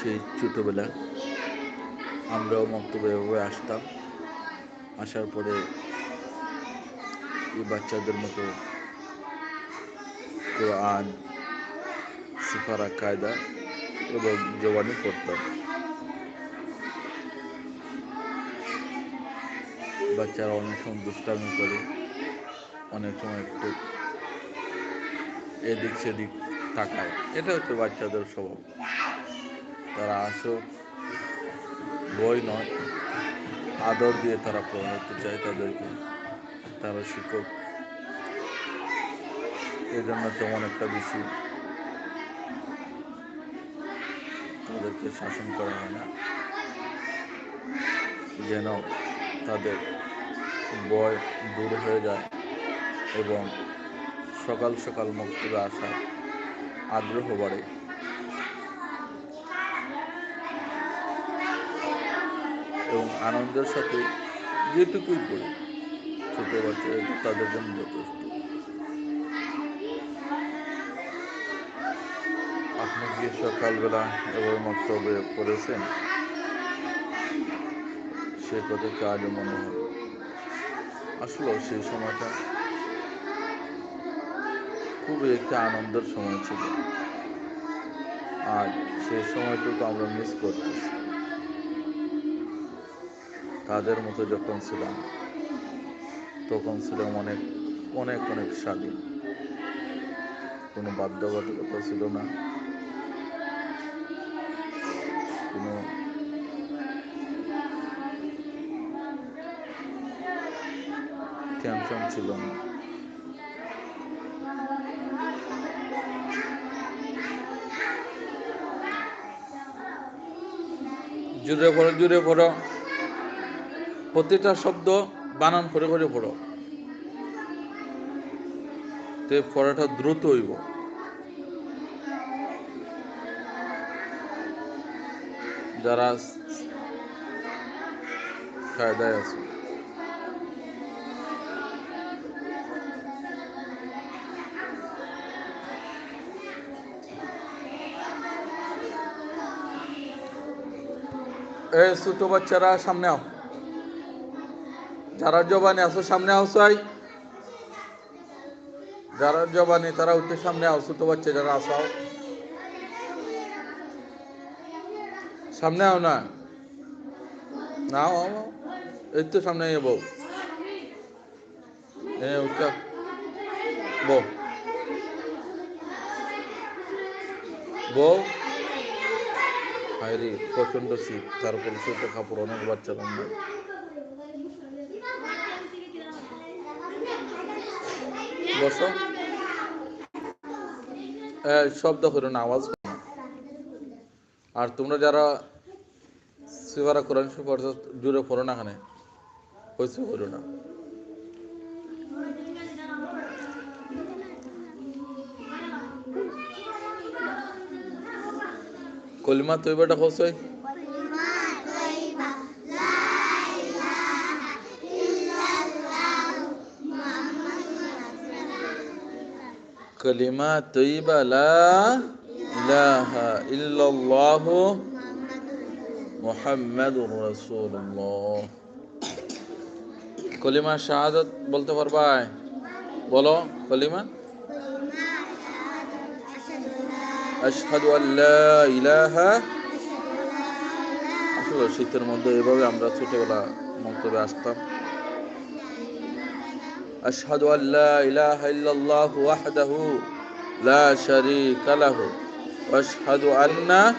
সেই ছোটোবেলায় আমরাও মক্তব্য এভাবে আসতাম। আসার পরে এই বাচ্চাদের মতো কোরআন, সিফারা, কায়দা এবং জবানি পড়তাম। বাচ্চারা অনেক সময় দুষ্টামি করে, অনেক সময় একটু এদিক সেদিক তাকায়। এটা হচ্ছে বাচ্চাদের স্বভাব। তারা আসো বই নয়। আদর দিয়ে তারা পড়াতে চায় তাদেরকে। তারা শিক্ষক এই জন্য তেমন একটা বেশি তাদেরকে শাসন করা হয় না। যেন তাদের বয় দূর হয়ে যায় এবং সকাল সকাল মক্তবে আসার আগ্রহ বাড়ে। এবং আনন্দের সাথে যেটুকুই করি, ছোট বাচ্চা তাদের জন্য যথেষ্ট। আপনি কি সকালবেলা এবার মক্তবে পড়েছেন সে কথা কাজ মনে হয়? আসলে সেই সময়টা খুবই একটা আনন্দের সময় ছিল। আর সেই সময়টুকু আমরা মিস করতেছি। তাদের মতো যখন ছিলাম, তখন ছিলাম অনেক অনেক অনেক স্বাধীন। কোনো বাধ্যবাধকতা ছিল না। কোনো টেনশন ছিল না। জুড়ে পড়ো জুড়ে পড়ো। প্রতিটা শব্দ বানান করে করে পড়ো। তে পড়াটা দ্রুত হইব। যারা কায়দায় আছে। এ ছোট বাচ্চারা সামনে আও। যারা জবানি আছো, সামনে আও চাই যারা জবানি, তারা উঠে সামনে আও তো বাচ্চা যারা আসাও সামনে আও না? না। এই তো সামনে বউ। উঠা। বউ। বউ? হায়রে প্রচণ্ড শীত। তারপর ছোট কাপড়, অনেক বাচ্চা লম্বা বসো। এ, শব্দ করো না আওয়াজ আর তোমরা যারা সিবারা কোরআন পড়ছো জুড়ে পড়ো না এখানে। হয়েছে করো না। কলিমা তৈবাটা হচ্ছে কলিমা শাহাদাত বলতে পারবা? বলো, কলিমা। আশহাদু আল্লা ইলাহা। আসলে শীতের মধ্যে এভাবে আমরা ছোটবেলা মন্তব্যে আসতাম। أشهد أن لا إله إلا الله وحده لا شريك له وأشهد أن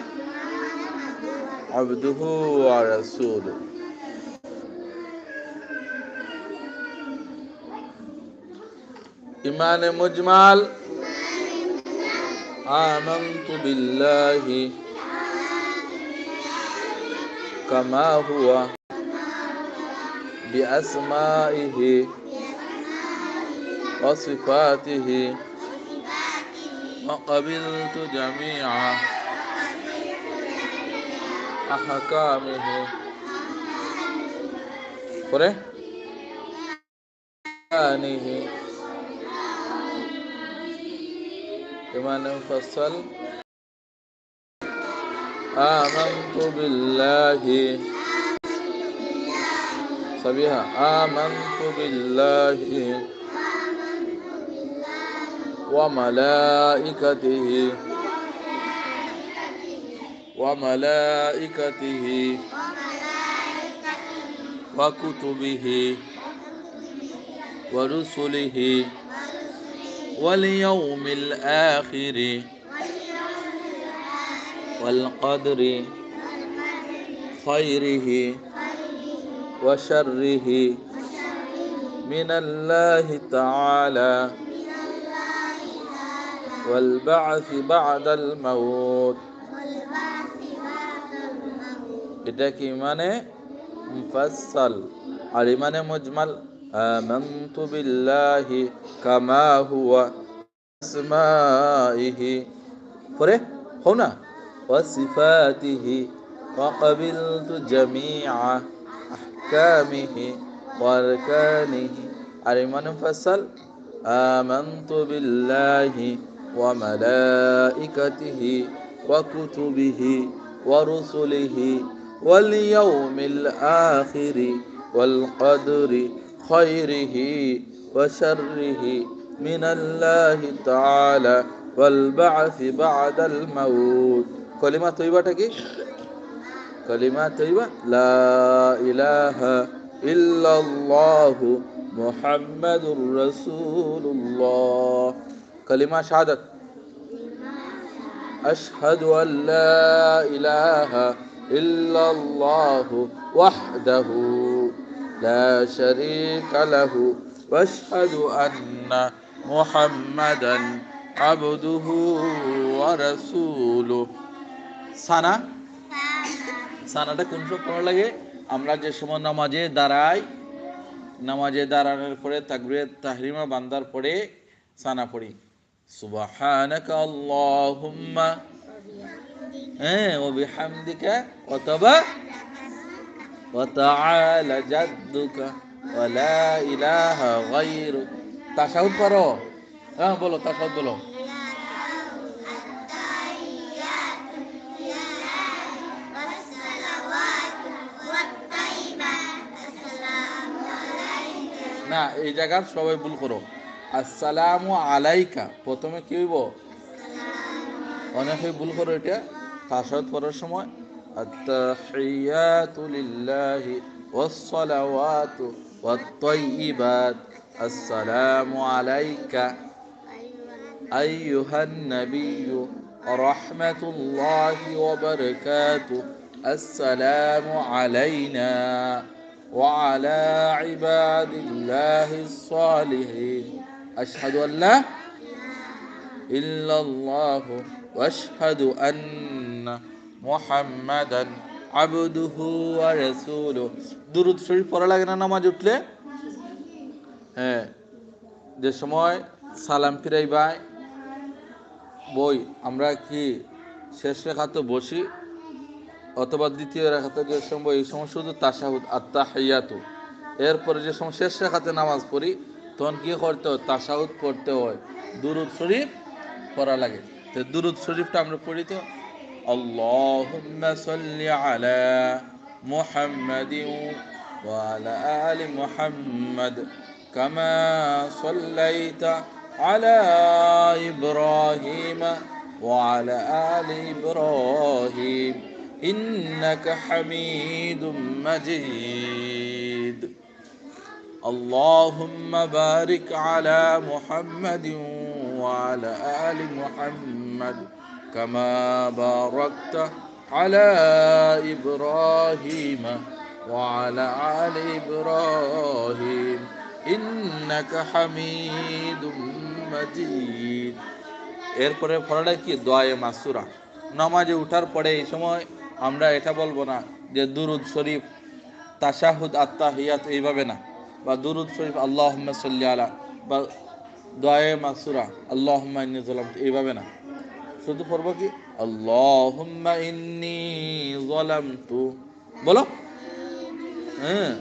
عبده ورسوله. إيمان مجمل. آمنت بالله كما هو بأسمائه وصفاته. وقبلت جميع أحكامه. آنه. إيمان مفصل آمنت بالله. صبيها آمنت بالله. وملائكته. وملائكته. وكتبه. ورسله. واليوم الآخر. والقدر. خيره. وشره. من الله تعالى. والبعث بعد الموت এটা কি মানে মুফাসসাল আর ইমানে মুজমাল আমানতু বিল্লাহি কামা হুয়া আসমাইহি পরে হও না وصفاته وقبلت جميع أحكامه وأركانه الإيمان مفصل آمنت بالله وملائكته وكتبه ورسله واليوم الآخر والقدر خيره وشره من الله تعالى والبعث بعد الموت. كلمة طيبة কি كلمة طيبة. لا إله إلا الله محمد رسول الله. كلمة شهادة أشهد أن لا إله إلا الله وحده لا شريك له وأشهد أن محمدا عبده ورسوله সানা সানাটা কোন সময় পড়া লাগে আমরা যে সময় নামাজে দাঁড়াই নামাজে দাঁড়ানোর পরে তাকবিরে তাহরিমা বান্দার পরে সানা পড়ি সুবহানাকা আল্লাহুম্মা হ্যাঁ ও বিহামদিকা অথবা وتعالى جدك ولا إله غيرك তাশাহুদ পড়ো হ্যাঁ বলো তাশাহুদ বলো না এই জায়গার সবাই ভুল করো আসসালামু আলাইকা প্রথমে কি হইব অনেকে ভুল করো এটা তাশাহুদ পড়ার সময় التحيات لله والصلوات والطيبات السلام عليك أيها النبي رحمة الله وبركاته السلام علينا وعلى عباد الله الصالحين أشهد أن لا إلا الله وأشهد أن محمدا عبده ورسوله দুরুদ শরীফ পড়া লাগে না নামাজ উঠলে হ্যাঁ যে সময় সালাম ফিরাইবাই বই আমরা কি শেষ রেখাতে বসি অথবা দ্বিতীয় রেখাতে যে সময় এই সময় শুধু তাসাহুদ আত্মা হাইয়াতু এরপরে যে সময় শেষ রেখাতে নামাজ পড়ি তখন কী করতে হয়? তাসাউদ করতে হয়। দুরুদ শরীফ পড়া লাগে। তো দুরুদ শরীফটা আমরা পড়ি তো, আল্লাহুম্মা সাল্লি আলা মুহাম্মাদিন ওয়া আলা আলি মুহাম্মাদ কামা সাল্লাইতা আলা ইব্রাহিম ওয়া আলা আলি ইব্রাহিম ইন্নাকা হামিদুম মাজিদ। اللهم بارك على محمد وعلى آل محمد كما باركت على إبراهيم وعلى آل إبراهيم إنك حميد مجيد এরপরে পড়াটা কি দোয়ায়ে মাসুরা নামাজে উঠার পরে এই সময় আমরা এটা বলবো না যে দুরুদ শরীফ তাশাহুদ আত্মাহিয়াত এইভাবে না বা দুরুদ শরীফ আল্লাহ সাল্লি আলা, বা দয়ে মাসুরা আল্লাহ ইন্নি এইভাবে না। শুধু পড়ব কি? আল্লাহ ইন্নি বলো। হ্যাঁ